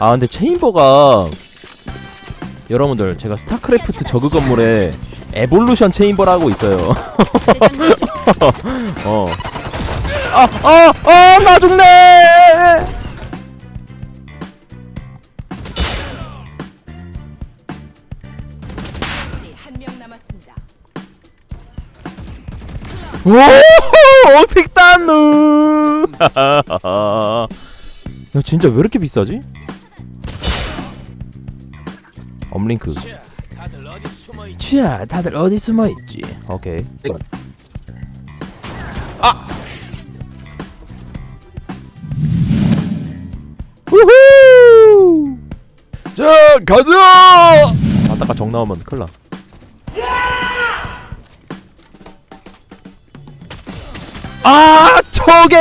아 근데 체인버가 여러분들 제가 스타크래프트 저그 건물에 에볼루션 체인버라고 있어요. 어. 아, 아, 아, 나 죽네! 오, 틱단누! 야, 진짜 왜 이렇게 비싸지? 업링크. 자, 다들 어디 숨어 있지? 오케이. 아! 우후! 자, 가자! 아따가 정 나오면 큰일 나. 아 저게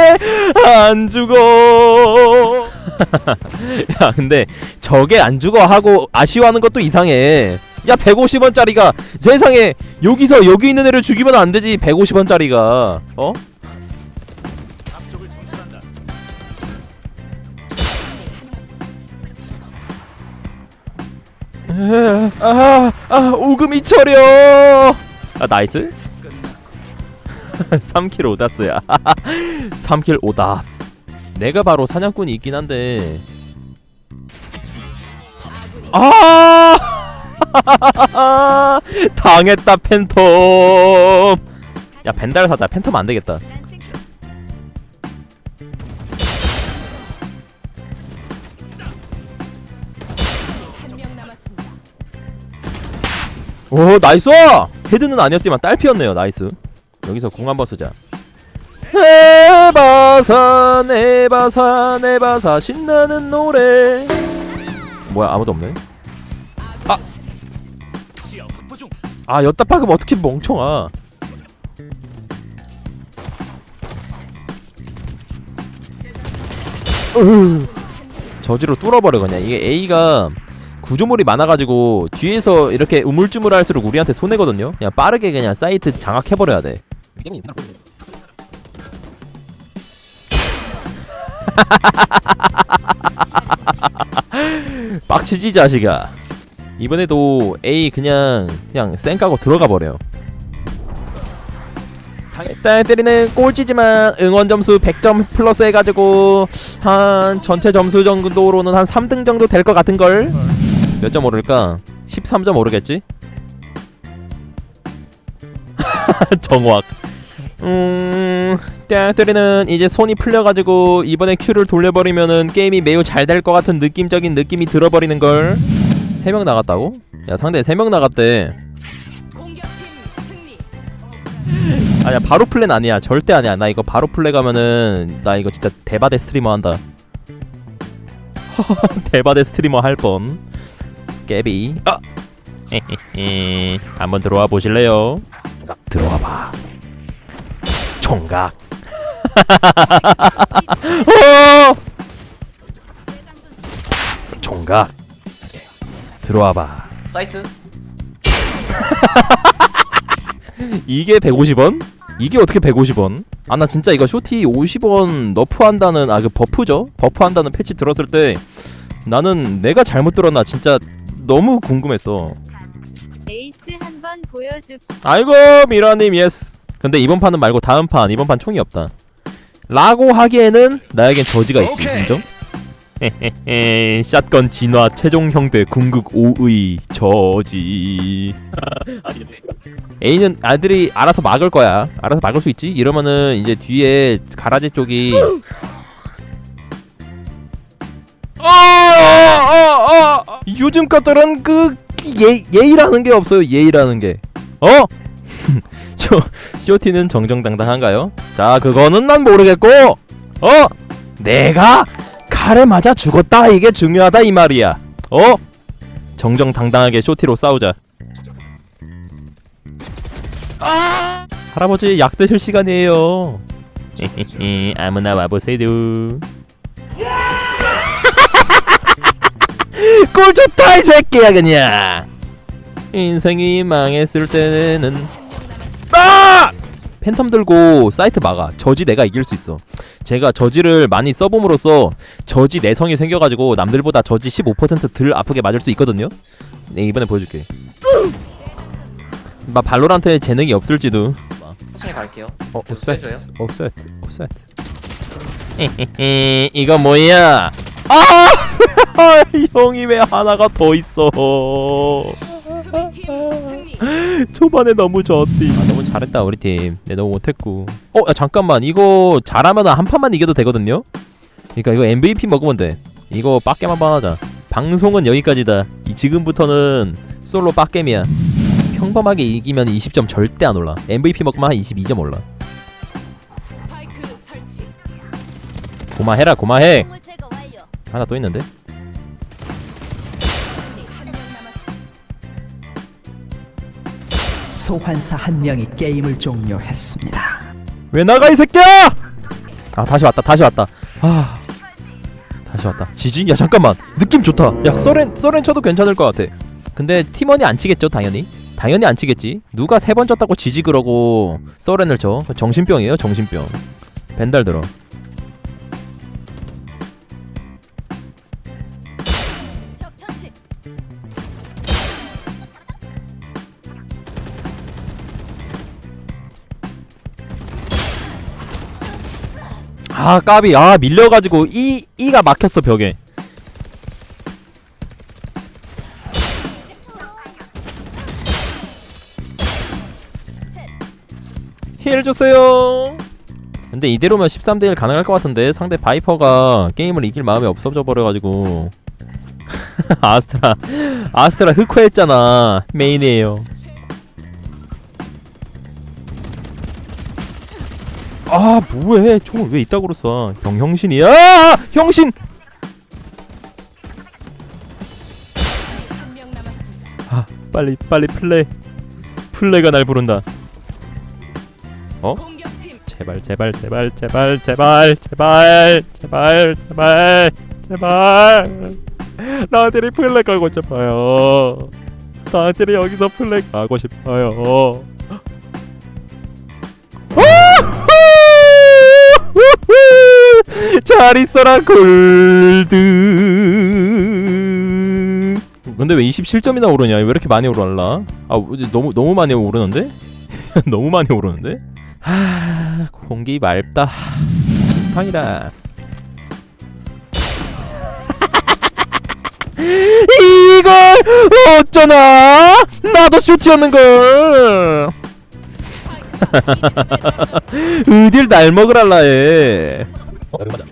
안 죽어 야 근데 저게 안 죽어 하고 아쉬워하는 것도 이상해 야 150원짜리가 세상에 여기서 여기 있는 애를 죽이면 안 되지 150원짜리가 어? 아, 아, 오금이 처려. 아, 나이스. 3킬 오다스야. 3킬 오다스. 내가 바로 사냥꾼이 있긴 한데. 아! 당했다 팬텀. 야 벤달 사자. 팬텀 안 되겠다. 한명 남았습니다. 오 나이스! 헤드는 아니었지만 딸피였네요. 나이스. 여기서 공 한번 쓰자. 해바사 내바사 내바사 신나는 노래. 뭐야 아무도 없네. 아! 여따 박으면 어떻게 멍청아? 으, 저지로 뚫어버려 그냥. 이게 A가 구조물이 많아가지고 뒤에서 이렇게 우물쭈물할수록 우리한테 손해거든요? 그냥 빠르게 그냥 사이트 장악해버려야 돼 빡치지 자식아 이번에도 A 그냥 그냥 쌩 까고 들어가 버려. 일단 때리는 꼴찌지만 응원 점수 100점 플러스 해가지고 한 전체 점수 정도로는 한 3등 정도 될 것 같은 걸. 몇 점 오를까? 13점 오르겠지? 정확. 음, 딱 때리는 이제 손이 풀려가지고 이번에 큐를 돌려버리면은 게임이 매우 잘 될 것 같은 느낌적인 느낌이 들어버리는 걸. 3명 나갔다고? 야 상대 3명 나갔대. 아니야 바로 플랜 아니야 절대 아니야 나 이거 바로 플레 가면은 나 이거 진짜 대바대 스트리머 한다 대바대 스트리머 할 뻔 깨비 아! 한번 들어와 보실래요? 들어와 봐 총각 어! 총각 들어와 봐 사이트 이게 150원? 이게 어떻게 150원? 아 나 진짜 이거 쇼티 50원 너프한다는 아 그 버프죠? 버프한다는 패치 들었을 때 나는 내가 잘못 들었나 진짜 너무 궁금했어. 에이스 한번 보여줍시다. 아이고 미라님 예스. 근데 이번 판은 말고 다음 판 이번 판 총이 없다. 라고 하기에는 나에겐 저지가 있지 인정? 헤헤헤 샷건 진화 최종 형대 궁극 5의 저지. A는 아들이 알아서 막을 거야. 알아서 막을 수 있지. 이러면은 이제 뒤에 가라지 쪽이 아, 요즘 것들은 그 예, 예의라는 게 없어요. 예의라는 게. 어? 쇼 쇼티는 정정당당한가요? 자, 그거는 난 모르겠고. 어? 내가 칼에 맞아 죽었다 이게 중요하다 이 말이야. 어? 정정당당하게 쇼티로 싸우자. 아! 할아버지 약 드실 시간이에요. 아무나 와보세요. 꿀 좋다 이 새끼야 그냥. 인생이 망했을 때는 아! 팬텀 들고 사이트 막아 저지 내가 이길 수 있어 제가 저지를 많이 써봄으로써 저지 내성이 생겨가지고 남들보다 저지 15%덜 아프게 맞을 수 있거든요 네 이번에 보여줄게 막 발로란트에 재능이 없을지도 천천히 갈게요. 어, 옵셋, 빼줘요. 옵셋, 옵셋. 이거 뭐야? 아! 형이 왜 하나가 더 있어? 수비팀 승리. 초반에 너무 졌디. 아, 너무 잘했다 우리 팀. 네 너무 못했고. 어, 야, 잠깐만 이거 잘하면 한 판만 이겨도 되거든요. 그러니까 이거 MVP 먹으면 돼. 이거 빡겜 한번 하자. 방송은 여기까지다. 이 지금부터는 솔로 빡겜이야. 평범하게 이기면 20점 절대 안 올라. MVP 먹으면 한 22점 올라. 고마해라 고마해. 하나 또 있는데? 소환사 한 명이 게임을 종료했습니다. 왜 나가 이 새끼야! 아 다시 왔다 다시 왔다. 아 다시 왔다. 지지? 야 잠깐만. 느낌 좋다. 야 써렌 써렌 쳐도 괜찮을 것 같아. 근데 팀원이 안 치겠죠 당연히? 당연히 안 치겠지. 누가 세 번 쳤다고 지지 그러고 써렌을 쳐? 정신병이에요 정신병. 벤달 들어 아 까비 아 밀려가지고 이 이가 막혔어 벽에 셋. 힐 주세요. 근데 이대로면 13대 1 가능할 것 같은데 상대 바이퍼가 게임을 이길 마음이 없어져 버려가지고 아스트라 아스트라 흑화했잖아 메인이에요. 아 뭐해? 총을 왜 이따구로 쏴 병형신이야? 아! 형신. 아 빨리 빨리 플레이. 플레이가 날 부른다. 어? 제발 제발 제발 제발 제발 제발 제발 제발 제발. 나들이 플렉 가고 싶어요. 나들이 여기서 플렉 가고 싶어요 잘 있어라 골드. 근데 왜 27점이나 오르냐? 왜 이렇게 많이 오르나? 아 너무 너무 많이 오르는데? 너무 많이 오르는데? 하 공기 맑다. 식빵이다. 이걸 어쩌나? 나도 쇼티였는걸. 어딜 날 먹으랄라 해. 어, 맞아.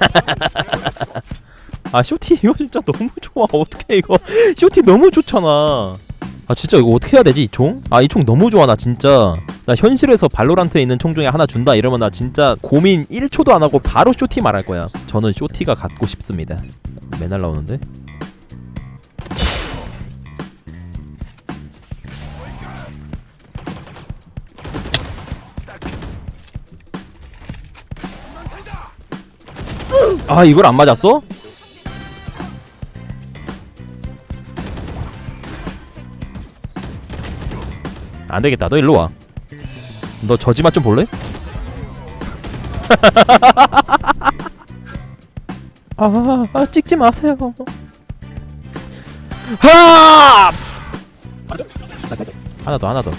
아 쇼티 이거 진짜 너무 좋아. 어떻게 이거. 쇼티 너무 좋잖아. 아 진짜 이거 어떻게 해야 되지 이 총? 아 이 총 너무 좋아 나 진짜. 나 현실에서 발로란트에 있는 총 중에 하나 준다 이러면 나 진짜 고민 1초도 안 하고 바로 쇼티 말할 거야. 저는 쇼티가 갖고 싶습니다. 맨날 나오는데 아 이걸 안 맞았어? 안 되겠다. 너 일로 와. 너 저지 맛 좀 볼래? 아, 아, 찍지 마세요. 하! 하나 더, 하나 더.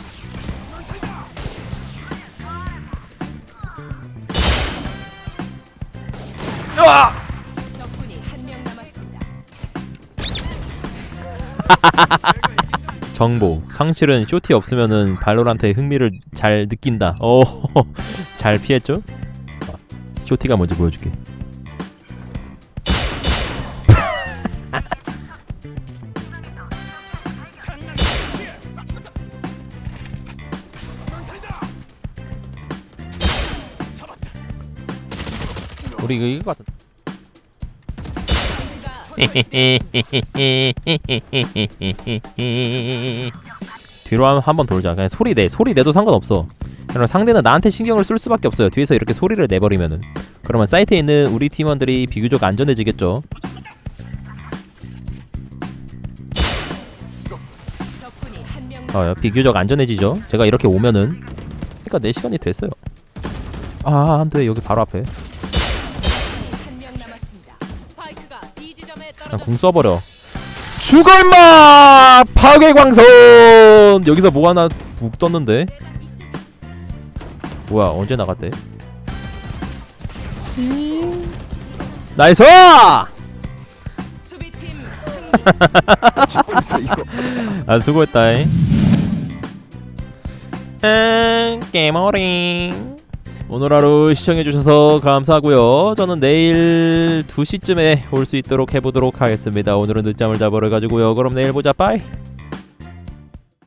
으아! 적군이 한 명 남았습니다. 정보 상실은 쇼티 없으면은 발로란트의 흥미를 잘 느낀다 어, 오잘 피했죠? 아, 쇼티가 뭔지 보여줄게 우리 이거 이거 같은 뒤로 한 번 돌자. 그냥 소리 내. 소리 내도 상관없어. 그럼 상대는 나한테 신경을 쓸 수밖에 없어요. 뒤에서 이렇게 소리를 내버리면은. 그러면 사이트에 있는 우리 팀원들이 비교적 안전해지겠죠. 어, 비교적 안전해지죠. 제가 이렇게 오면은 그러니까 4시간이 됐어요. 아, 안 돼. 여기 바로 앞에. 그냥. 궁 써버려. 죽어 임마! 파괴광선! 여기서 뭐 하나 북 떴는데? 뭐야 언제 나갔대? 나이스! 아 수고했다잉 응 게임오링 오늘 하루 시청해주셔서 감사하고요. 저는 내일 2시쯤에 올 수 있도록 해보도록 하겠습니다. 오늘은 늦잠을 자버려가지고요. 그럼 내일 보자. 빠이